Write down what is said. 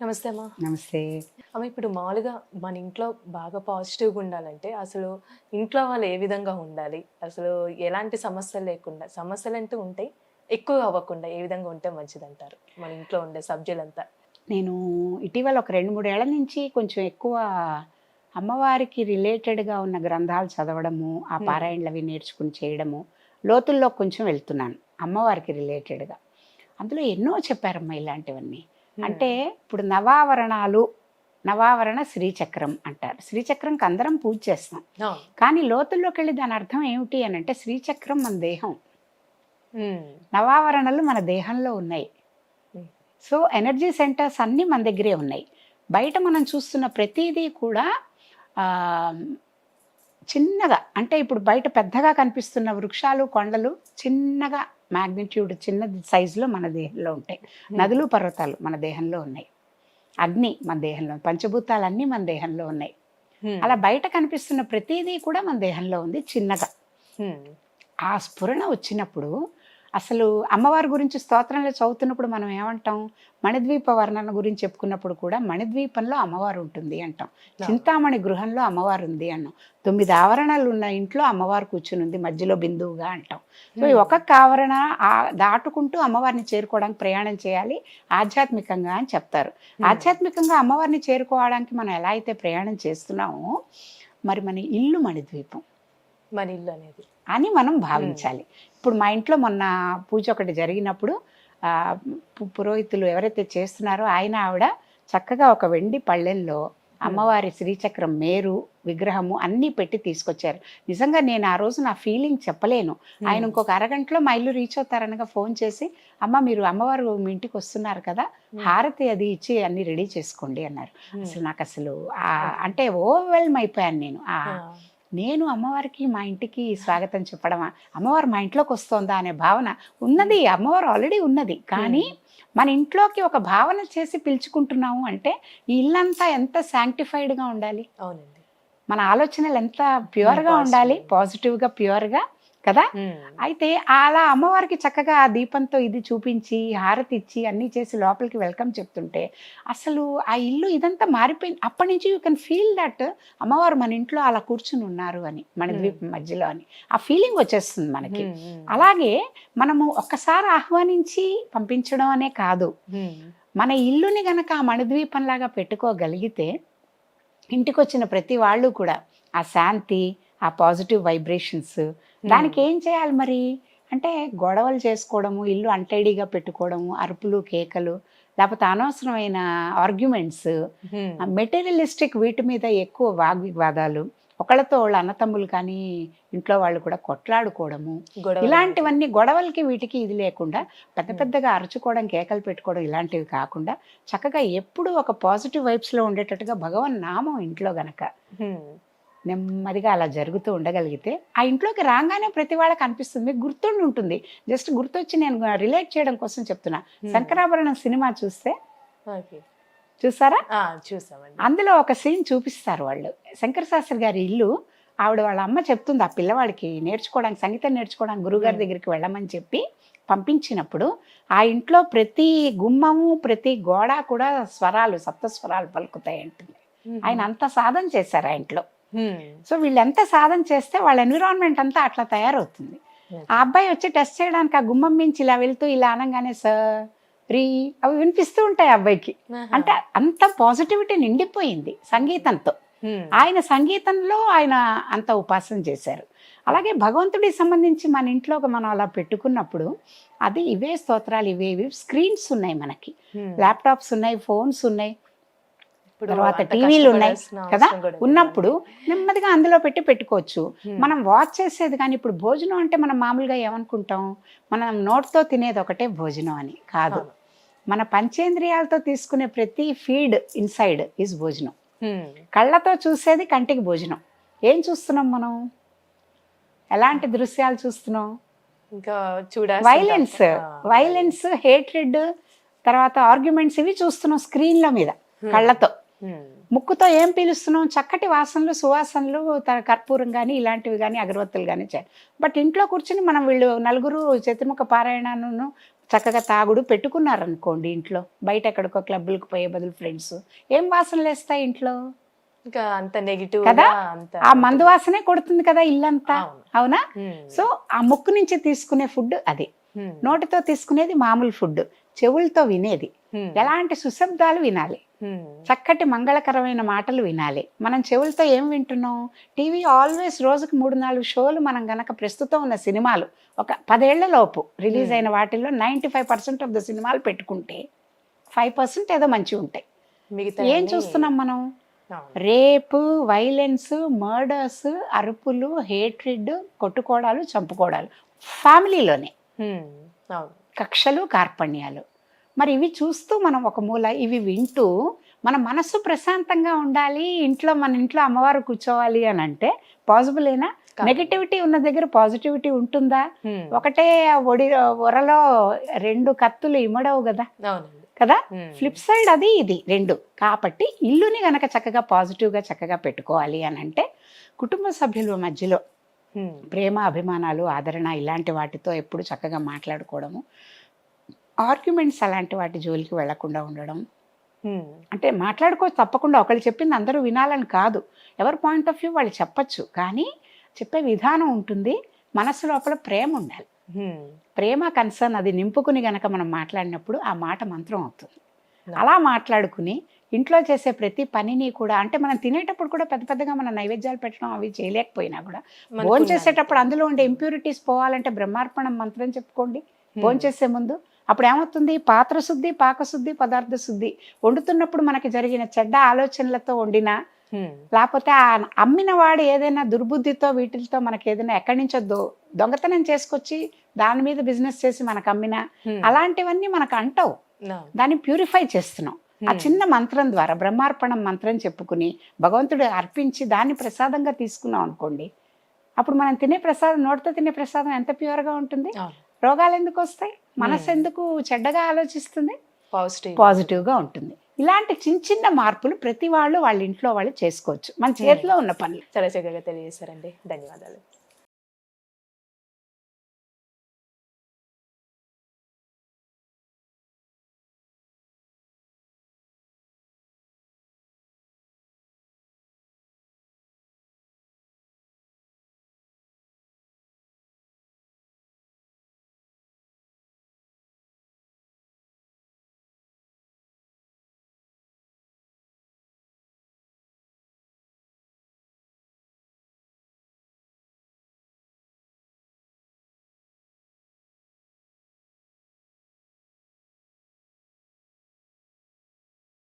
నమస్తే అమ్మా. నమస్తే. అమ్మ ఇప్పుడు మామూలుగా మన ఇంట్లో బాగా పాజిటివ్గా ఉండాలంటే అసలు ఇంట్లో వాళ్ళు ఏ విధంగా ఉండాలి? అసలు ఎలాంటి సమస్యలు లేకుండా సమస్యలు అంటూ ఉంటాయి ఎక్కువ అవ్వకుండా ఏ విధంగా ఉంటే మంచిది అంటారు మన ఇంట్లో ఉండే సభ్యులంతా. నేను ఇటీవల ఒక రెండు మూడేళ్ళ నుంచి కొంచెం ఎక్కువ అమ్మవారికి రిలేటెడ్గా ఉన్న గ్రంథాలు చదవడము ఆ. పారాయణలు అవి నేర్చుకుని చేయడము లోతుల్లో కొంచెం వెళ్తున్నాను అమ్మవారికి రిలేటెడ్గా అందులో ఎన్నో చెప్పారమ్మా ఇలాంటివన్నీ. అంటే ఇప్పుడు నవావరణాలు నవావరణ శ్రీచక్రం అంటారు శ్రీచక్రంకి అందరం పూజ చేస్తాం. కానీ లోతుల్లోకి వెళ్ళి దాని అర్థం ఏమిటి అని అంటే శ్రీచక్రం మన దేహం. నవావరణలు మన దేహంలో ఉన్నాయి. సో ఎనర్జీ సెంటర్స్ అన్నీ మన దగ్గరే ఉన్నాయి బయట మనం చూస్తున్న ప్రతిదీ కూడా చిన్నగా అంటే ఇప్పుడు బయట పెద్దగా కనిపిస్తున్న వృక్షాలు కొండలు చిన్నగా మ్యాగ్నిట్యూడ్ చిన్న సైజులో మన దేహంలో ఉంటాయి. నదులు పర్వతాలు మన దేహంలో ఉన్నాయి. అగ్ని మన దేహంలో పంచభూతాలన్నీ మన దేహంలో ఉన్నాయి. ఉమ్. అలా బయట కనిపిస్తున్న ప్రతిదీ కూడా మన దేహంలో ఉంది చిన్నగా. ఉమ్. ఆ స్ఫురణ వచ్చినప్పుడు అసలు అమ్మవారి గురించి స్తోత్రంలో చదువుతున్నప్పుడు మనం ఏమంటాం? మణిద్వీప వర్ణన గురించి చెప్పుకున్నప్పుడు కూడా మణిద్వీపంలో అమ్మవారు ఉంటుంది అంటాం. చింతామణి గృహంలో అమ్మవారు ఉంది అన్నాం. తొమ్మిది ఆవరణలు ఉన్న ఇంట్లో అమ్మవారు కూర్చుని ఉంది మధ్యలో బిందువుగా అంటాం. సో ఈ ఒక్కొక్క ఆవరణ దాటుకుంటూ అమ్మవారిని చేరుకోవడానికి ప్రయాణం చేయాలి ఆధ్యాత్మికంగా అని చెప్తారు. ఆధ్యాత్మికంగా అమ్మవారిని చేరుకోవడానికి మనం ఎలా అయితే ప్రయాణం చేస్తున్నామో మరి మన ఇల్లు మణిద్వీపం. మన ఇల్లు అనేది. అని మనం భావించాలి. ఇప్పుడు మా ఇంట్లో మొన్న పూజ ఒకటి జరిగినప్పుడు పురోహితులు ఎవరైతే చేస్తున్నారో ఆయన ఆవిడ చక్కగా ఒక వెండి పళ్ళెంలో అమ్మవారి శ్రీచక్రం మేరు విగ్రహము అన్నీ పెట్టి తీసుకొచ్చారు. నిజంగా నేను ఆ రోజు నా ఫీలింగ్ చెప్పలేను. ఆయన ఇంకొక అరగంటలో మా ఇల్లు రీచ్ అవుతారనగా ఫోన్ చేసి అమ్మ మీరు అమ్మవారు మీ ఇంటికి వస్తున్నారు కదా హారతి అది ఇచ్చి అన్ని రెడీ చేసుకోండి అన్నారు. అసలు నాకు అసలు అంటే ఓవర్వెల్మ్ అయిపోయాను నేను. నేను అమ్మవారికి మా ఇంటికి స్వాగతం చెప్పడమా అమ్మవారు మా ఇంట్లోకి వస్తోందా అనే భావన ఉన్నది అమ్మవారు ఆల్రెడీ ఉన్నది. కానీ మన ఇంట్లోకి ఒక భావన చేసి పిలుచుకుంటున్నాము అంటే ఈ ఇల్లంతా ఎంత సాంక్టిఫైడ్గా ఉండాలి? అవునండి. మన ఆలోచనలు ఎంత ప్యూర్గా. ఉండాలి? పాజిటివ్గా ప్యూర్గా కదా. అయితే అలా అమ్మవారికి చక్కగా ఆ దీపంతో ఇది చూపించి హారతి ఇచ్చి అన్నీ చేసి లోపలికి వెల్కమ్ చెప్తుంటే అసలు ఆ ఇల్లు ఇదంతా మారిపోయింది అప్పటి నుంచి యూ కెన్ ఫీల్ దట్ అమ్మవారు మన ఇంట్లో అలా కూర్చుని ఉన్నారు అని మన. ద్వీపం మధ్యలో అని ఆ ఫీలింగ్ వచ్చేస్తుంది మనకి. అలాగే మనము ఒక్కసారి ఆహ్వానించి పంపించడం అనే కాదు. మన ఇల్లుని గనక ఆ మణిద్వీపంలాగా పెట్టుకోగలిగితే ఇంటికి వచ్చిన ప్రతి వాళ్ళు కూడా ఆ శాంతి ఆ పాజిటివ్ వైబ్రేషన్స్. దానికి ఏం చేయాలి మరి? అంటే గొడవలు చేసుకోవడము ఇల్లు అంటైడీగా పెట్టుకోవడము అరుపులు కేకలు లేకపోతే అనవసరమైన ఆర్గ్యుమెంట్స్. మెటీరియలిస్టిక్ వీటి మీద ఎక్కువ వాగ్వివాదాలు ఒకళ్ళతో వాళ్ళ అన్నతమ్ములు కానీ ఇంట్లో వాళ్ళు కూడా కొట్లాడుకోవడము. ఇలాంటివన్నీ గొడవలకి వీటికి ఇది లేకుండా పెద్ద పెద్దగా అరుచుకోవడం కేకలు పెట్టుకోవడం ఇలాంటివి కాకుండా చక్కగా ఎప్పుడు ఒక పాజిటివ్ వైబ్స్లో ఉండేటట్టుగా భగవన్ నామం ఇంట్లో గనక. నెమ్మదిగా అలా జరుగుతూ ఉండగలిగితే ఆ ఇంట్లోకి రాగానే ప్రతి వాళ్ళకి అనిపిస్తుంది మీకు గుర్తుండి ఉంటుంది. జస్ట్ గుర్తొచ్చి నేను రిలేట్ చేయడం కోసం చెప్తున్నా. శంకరాభరణం సినిమా చూస్తే చూసారా? చూసామండి. అందులో ఒక సీన్ చూపిస్తారు వాళ్ళు. శంకర శాస్త్రి గారి ఇల్లు ఆవిడ వాళ్ళ అమ్మ చెప్తుంది ఆ పిల్లవాడికి నేర్చుకోవడానికి సంగీతం నేర్చుకోవడానికి గురుగారి. దగ్గరికి వెళ్ళమని చెప్పి పంపించినప్పుడు ఆ ఇంట్లో ప్రతి గుమ్మము ప్రతి గోడ కూడా స్వరాలు సప్త స్వరాలు పలుకుతాయి అంటుంది ఆయన అంత సాధన చేశారు ఆ ఇంట్లో. సో వీళ్ళు ఎంత సాధన చేస్తే వాళ్ళ ఎన్విరాన్మెంట్ అంతా అట్లా తయారవుతుంది. ఆ అబ్బాయి వచ్చి టెస్ట్ చేయడానికి ఆ గుమ్మం మించి ఇలా వెళ్తూ ఇలా అనగానే సార్ రీ అవి వినిపిస్తూ ఉంటాయి అబ్బాయికి. అంటే అంత పాజిటివిటీ నిండిపోయింది సంగీతంతో. ఉమ్. ఆయన సంగీతంలో ఆయన అంత ఉపాసన చేశారు. అలాగే భగవంతుడికి సంబంధించి మన ఇంట్లో మనం అలా పెట్టుకున్నప్పుడు అది ఇవే స్తోత్రాలు ఇవే ఇవి స్క్రీన్స్ ఉన్నాయి మనకి. ల్యాప్టాప్స్ ఉన్నాయి ఫోన్స్ ఉన్నాయి. తర్వాత టీవీలు ఉన్నాయి కదా. ఉన్నప్పుడు నెమ్మదిగా అందులో పెట్టి పెట్టుకోవచ్చు. మనం వాచ్ చేసేది కానీ ఇప్పుడు భోజనం అంటే మనం మామూలుగా ఏమనుకుంటాం? మనం నోట్తో తినేది ఒకటే భోజనం అని కాదు. మన పంచేంద్రియాలతో తీసుకునే ప్రతి ఫీడ్ ఇన్సైడ్ ఈజ్ భోజనం. కళ్ళతో చూసేది కంటికి భోజనం. ఏం చూస్తున్నాం మనం? ఎలాంటి దృశ్యాలు చూస్తున్నాం? ఇంకా వైలెన్స్ వైలెన్స్ హేట్రెడ్ తర్వాత ఆర్గ్యుమెంట్స్ ఇవి చూస్తున్నాం స్క్రీన్ల మీద కళ్ళతో. ముక్కుతో ఏం పీలుస్తున్నాం? చక్కటి వాసనలు సువాసనలు కర్పూరం కానీ ఇలాంటివి కానీ అగరవత్తులు కానీ చేయాలి బట్ ఇంట్లో కూర్చుని మనం వీళ్ళు నలుగురు చతుర్ముఖ పారాయణను చక్కగా తాగుడు పెట్టుకున్నారనుకోండి ఇంట్లో. బయట ఎక్కడికో క్లబ్బులకు పోయే బదులు ఫ్రెండ్స్. ఏం వాసనలు వేస్తాయి ఇంట్లో? ఇంకా అంత నెగిటివ్ కదా? ఆ మందు వాసనే కొడుతుంది కదా ఇల్లంతా. అవును. అవునా? హ్మ్. సో ఆ ముక్కు నుంచి తీసుకునే ఫుడ్ అది. హ్మ్. నోటితో తీసుకునేది మామూలు ఫుడ్. చెవులతో వినేది. ఎలాంటి సుశబ్దాలు వినాలి. చక్కటి మంగళకరమైన మాటలు వినాలి. మనం చెవులతో ఏం వింటున్నాం? టీవీ ఆల్వేస్ రోజుకి మూడు నాలుగు షోలు మనం గనక ప్రస్తుతం ఉన్న సినిమాలు ఒక పదేళ్ళ లోపు రిలీజ్ అయిన వాటిల్లో ninety five percent of the సినిమాలు పెట్టుకుంటే ఫైవ్ పర్సెంట్ ఏదో మంచిగా ఉంటాయి. మిగతా ఏం చూస్తున్నాం మనం. రేపు వైలెన్స్ మర్డర్స్ అరుపులు హేట్రిడ్ కొట్టుకోవడాలు చంపుకోవడాలు ఫ్యామిలీలోనే. అవును. కక్షలు కార్పణ్యాలు మరి ఇవి చూస్తూ మనం ఒక మూల ఇవి వింటూ మన మనస్సు ప్రశాంతంగా ఉండాలి ఇంట్లో మన ఇంట్లో అమ్మవారు కూర్చోవాలి అని అంటే పాసిబులేనా. నెగటివిటీ ఉన్న దగ్గర పాజిటివిటీ ఉంటుందా. ఒకటే ఒడి ఒరలో రెండు కత్తులు ఇమడవు కదా కదా. ఫ్లిప్ సైడ్ అది ఇది రెండు కాబట్టి ఇల్లుని గనక చక్కగా పాజిటివ్గా చక్కగా పెట్టుకోవాలి అని అంటే కుటుంబ సభ్యుల మధ్యలో. ప్రేమ అభిమానాలు ఆదరణ ఇలాంటి వాటితో ఎప్పుడు చక్కగా మాట్లాడుకోవడము. ఆర్గ్యుమెంట్స్ అలాంటి వాటి జోలికి వెళ్ళకుండా ఉండడం. అంటే మాట్లాడుకో తప్పకుండా ఒకళ్ళు చెప్పింది అందరూ వినాలని కాదు. ఎవరి పాయింట్ ఆఫ్ వ్యూ వాళ్ళు చెప్పచ్చు. కానీ చెప్పే విధానం ఉంటుంది. మనసు లోపల ప్రేమ ఉండాలి. ప్రేమ కన్సర్న్ అది నింపుకుని గనక మనం మాట్లాడినప్పుడు ఆ మాట మంత్రం అవుతుంది. అలా మాట్లాడుకుని ఇంట్లో చేసే ప్రతి పనిని కూడా అంటే మనం తినేటప్పుడు కూడా పెద్ద పెద్దగా మన నైవేద్యాలు పెట్టడం అవి చేయలేకపోయినా కూడా భోజనం. చేసేటప్పుడు అందులో ఉండే ఇంప్యూరిటీస్ పోవాలంటే బ్రహ్మార్పణం మంత్రం చెప్పుకోండి. భోజనం చేసే ముందు అప్పుడు ఏమవుతుంది పాత్ర శుద్ధి పాకశుద్ధి పదార్థ శుద్ధి వండుతున్నప్పుడు మనకి జరిగిన చెడ్డ ఆలోచనలతో వండినా. లేకపోతే ఆ అమ్మిన వాడు ఏదైనా దుర్బుద్ధితో వీటితో మనకి ఏదైనా ఎక్కడి నుంచో దొ- దొంగతనం చేసుకొచ్చి దాని మీద బిజినెస్ చేసి మనకు అమ్మినా. అలాంటివన్నీ మనకు అంటవు. దాన్ని ప్యూరిఫై చేస్తున్నాం ఆ. చిన్న మంత్రం ద్వారా బ్రహ్మార్పణం మంత్రం చెప్పుకుని భగవంతుడు అర్పించి దాన్ని ప్రసాదంగా తీసుకున్నాం అనుకోండి అప్పుడు మనం తినే ప్రసాదం నోటితో తినే ప్రసాదం ఎంత ప్యూర్గా ఉంటుంది. రోగాలు ఎందుకు వస్తాయి? మనసు. ఎందుకు చెడ్డగా ఆలోచిస్తుంది? పాజిటివ్ పాజిటివ్గా ఉంటుంది. ఇలాంటి చిన్న చిన్న మార్పులు ప్రతి వాళ్ళు వాళ్ళ ఇంట్లో వాళ్ళు చేసుకోవచ్చు. మన చేతిలో ఉన్న పనులు. చాలా చక్కగా తెలియజేశారండి. ధన్యవాదాలు.